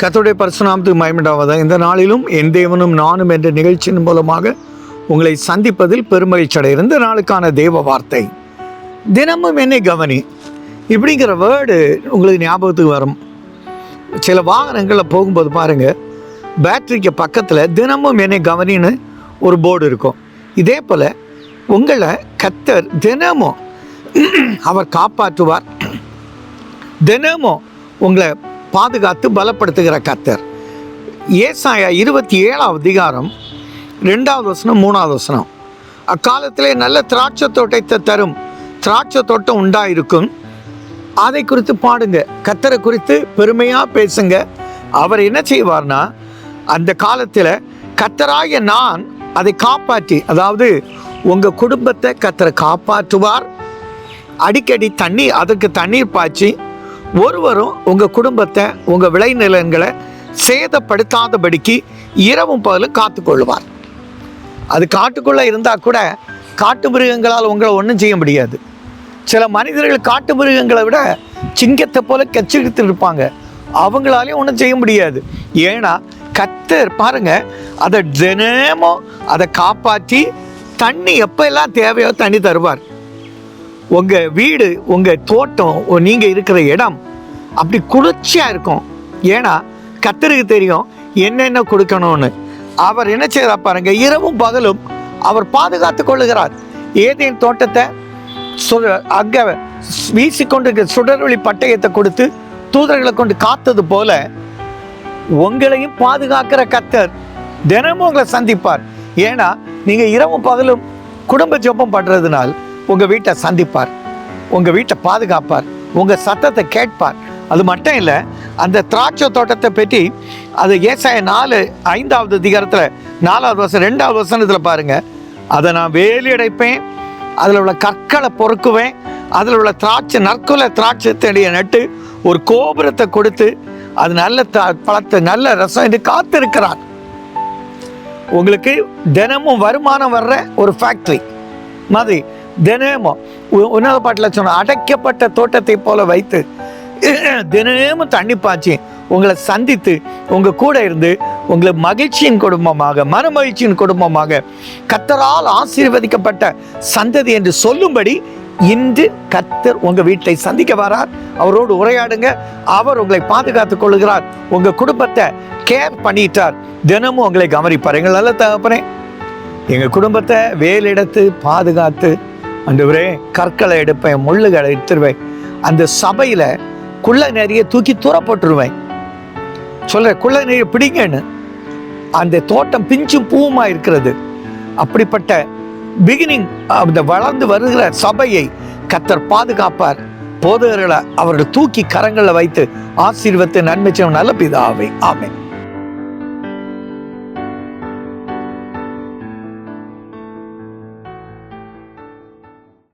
கர்த்தருடைய பரிசுநாமத்துக்கு மயமிடாவதாக இந்த நாளிலும் என் தேவனும் நானும் என்ற நிகழ்ச்சியின் மூலமாக உங்களை சந்திப்பதில் பெருமகிழ்ச்சி அடைகிறேன் இந்த நாளுக்கான தேவ வார்த்தை. தினமும் என்னை கவனி. இப்படிங்கிற வேர்டு உங்களுக்கு ஞாபகத்துக்கு வரும். சில வாகனங்களில் போகும்போது பாருங்கள் பேட்டரிக்கு பக்கத்தில் தினமும் என்னை கவனின்னு ஒரு போர்டு இருக்கும். இதே போல் உங்களை கத்தர் தினமும் அவர் காப்பாற்றுவார். தினமும் உங்களை பாதுகாத்து பலப்படுத்துகிற கத்தர் ஏசாயா இருபத்தி ஏழாவது அதிகாரம் ரெண்டாவது வசனம் மூணாவது வசனம். அக்காலத்திலே நல்ல திராட்சை தோட்டத்தை தரும். திராட்சை தோட்டம் உண்டாயிருக்கும். அதை குறித்து பாடுங்க. கத்தரை குறித்து பெருமையாக பேசுங்க. அவர் என்ன செய்வார்னா அந்த காலத்தில் கத்தராகிய நான் அதை காப்பாற்றி அதாவது உங்கள் குடும்பத்தை கத்தரை காப்பாற்றுவார். அடிக்கடி தண்ணி அதற்கு தண்ணீர் பாய்ச்சி ஒருவரும் உங்கள் குடும்பத்தை உங்கள் விளைநிலங்களை சேதப்படுத்தாதபடிக்கு இரவும் பகலும் காத்துக்கொள்வார். அது காட்டுக்குள்ளே இருந்தால் கூட காட்டு மிருகங்களால் உங்களை ஒன்றும் செய்ய முடியாது. சில மனிதர்கள் காட்டு மிருகங்களை விட சிங்கத்தை போல கச்சிக்கிட்டு இருப்பாங்க. அவங்களாலையும் ஒன்றும் செய்ய முடியாது. ஏன்னா கத்தர் பாருங்க அதை தினமும் அதை காப்பாற்றி தண்ணி எப்போ எல்லாம் தேவையோ தண்ணி தருவார். உங்கள் வீடு உங்கள் தோட்டம் நீங்கள் இருக்கிற இடம் அப்படி குளிர்ச்சியாக இருக்கும். ஏன்னா கத்தருக்கு தெரியும் என்னென்ன கொடுக்கணும்னு. அவர் என்ன செய்கிறார் பாருங்க இரவும் பகலும் அவர் பாதுகாத்து கொள்ளுகிறார். ஏதேன் தோட்டத்தை சு அங்கே வீசிக்கொண்டிருக்கிற சுடர்வழி பட்டயத்தை கொடுத்து தூதர்களை கொண்டு காத்தது போல உங்களையும் பாதுகாக்கிற கத்தர் தினமும் உங்களை சந்திப்பார். ஏன்னா நீங்கள் இரவும் பகலும் குடும்ப ஜெபம் பண்ணுறதுனால் உங்கள் வீட்டை சந்திப்பார். உங்கள் வீட்டை பாதுகாப்பார். உங்கள் சத்தத்தை கேட்பார். அது மட்டும் இல்லை அந்த திராட்சை தோட்டத்தை பற்றி அது ஏசாய நாலு ஐந்தாவது அதிகாரத்தில் நாலாவது வருஷம் ரெண்டாவது வசனத்தில் பாருங்கள் அதை நான் வேலி அடைப்பேன் அதில் உள்ள கற்களை பொறுக்குவேன் அதில் உள்ள திராட்சை நற்கொலை திராட்சை நட்டு ஒரு கோபுரத்தை கொடுத்து அது நல்ல த- பழத்தை நல்ல ரசம் என்று காத்திருக்கிறார். உங்களுக்கு தினமும் வருமானம் வர்ற ஒரு ஃபேக்ட்ரி மாதிரி தினமும் உ- உன்னத பாட்டில் சொன்ன அடைக்கப்பட்ட தோட்டத்தை போல வைத்து தினமும் தண்ணி பாய்ச்சி உங்களை சந்தித்து உங்க கூட இருந்து உங்களை மகிழ்ச்சியின் குடும்பமாக மன மகிழ்ச்சியின் குடும்பமாக கத்தரால் ஆசீர்வதிக்கப்பட்ட சந்ததி என்று சொல்லும்படி இன்று கத்தர் உங்க வீட்டை சந்திக்க வரார். அவரோடு உரையாடுங்க. அவர் உங்களை பாதுகாத்துக் கொள்கிறார். உங்க குடும்பத்தை கேர் பண்ணிட்டார். தினமும் உங்களை கவனிப்பார். எங்கள் நல்ல தகப்பனே எங்கள் குடும்பத்தை வேலிடத்து பாதுகாத்து ஆண்டவரே கற்களை எடுப்பேன் முள்ளுகளை எடுத்துருவேன் அந்த சபையில் குள்ள நிறைய தூக்கி தூர போட்டுருவேன் சொல்கிறேன் குள்ள நிறைய பிடிங்கன்னு. அந்த தோட்டம் பிஞ்சும் பூவுமா இருக்கிறது. அப்படிப்பட்ட பிகினிங் அந்த வளர்ந்து வருகிற சபையை கத்தர் பாதுகாப்பார். போதகர்களை அவர்கள் தூக்கி கரங்களில் வைத்து ஆசீர்வத்தை நன்மை செய்யும் நல்ல பிதாவை. ஆமை